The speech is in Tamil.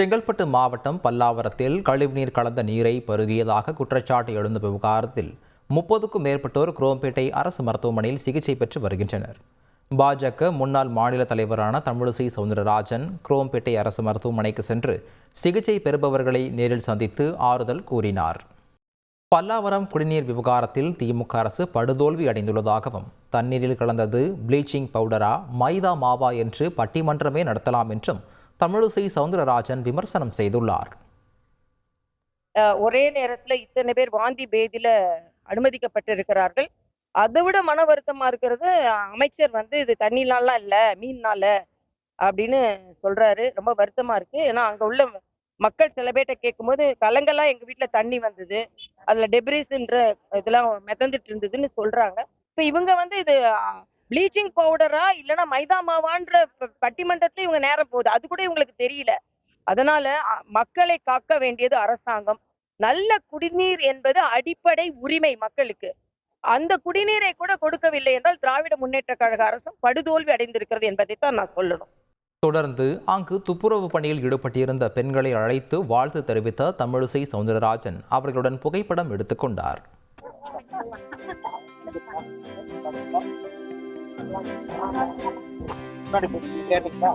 செங்கல்பட்டு மாவட்டம் பல்லாவரத்தில் கழிவுநீர் கலந்த நீரை பருகியதாக குற்றச்சாட்டு எழுந்த விவகாரத்தில் முப்பதுக்கும் மேற்பட்டோர் குரோம்பேட்டை அரசு மருத்துவமனையில் சிகிச்சை பெற்று வருகின்றனர். பாஜக முன்னாள் மாநில தலைவரான தமிழிசை சவுந்தரராஜன் குரோம்பேட்டை அரசு மருத்துவமனைக்கு சென்று சிகிச்சை பெறுபவர்களை நேரில் சந்தித்து ஆறுதல் கூறினார். பல்லாவரம் குடிநீர் விவகாரத்தில் திமுக அரசு படுதோல்வி அடைந்துள்ளதாகவும் தண்ணீரில் கலந்தது ப்ளீச்சிங் பவுடரா மைதா மாவா என்று பட்டிமன்றமே நடத்தலாம் என்றும் தமிழிசை சவுந்தரராஜன் விமர்சனம் செய்துள்ளார். ஒரே நேரத்துல இத்தனை பேர் வாந்தி பேதியில அனுமதிக்கப்பட்டிருக்கிறார்கள். அதை விட மன வருத்தமா இருக்கிறது அமைச்சர் வந்து இது தண்ணினாலாம் இல்ல மீன்னால அப்படின்னு சொல்றாரு. ரொம்ப வருத்தமா இருக்கு. ஏன்னா அங்க உள்ள மக்கள் சில பேர்ட்ட கேட்கும்போது கலங்கெல்லாம் எங்க வீட்டில் தண்ணி வந்தது. அதுல டெப்ரிஸ்ன்ற இதெல்லாம் மிதந்துட்டு இருந்ததுன்னு சொல்றாங்க. இப்போ இவங்க வந்து இது ப்ளீச்சிங் பவுடரா இல்லைன்னா மைதா மாவான்ற ப- பட்டிமன்றத்துல இவங்க நேரம் போகுது. அது கூட இவங்களுக்கு தெரியல. அதனால மக்களை காக்க வேண்டியது அரசாங்கம். நல்ல குடிநீர் என்பது அடிப்படை உரிமை மக்களுக்கு. அந்த குடிநீரை கூட கொடுக்கவில்லை என்றால் திராவிட முன்னேற்ற கழக அரசும் படுதோல்வி அடைந்திருக்கிறது என்பதைத்தான் நான் சொல்லணும். தொடர்ந்து அங்கு துப்புரவு பணியில் ஈடுபட்டிருந்த பெண்களை அழைத்து வாழ்த்து தெரிவித்த தமிழிசை சவுந்தரராஜன் அவர்களுடன் புகைப்படம் எடுத்துக்கொண்டார் pernah dibuktikan nggak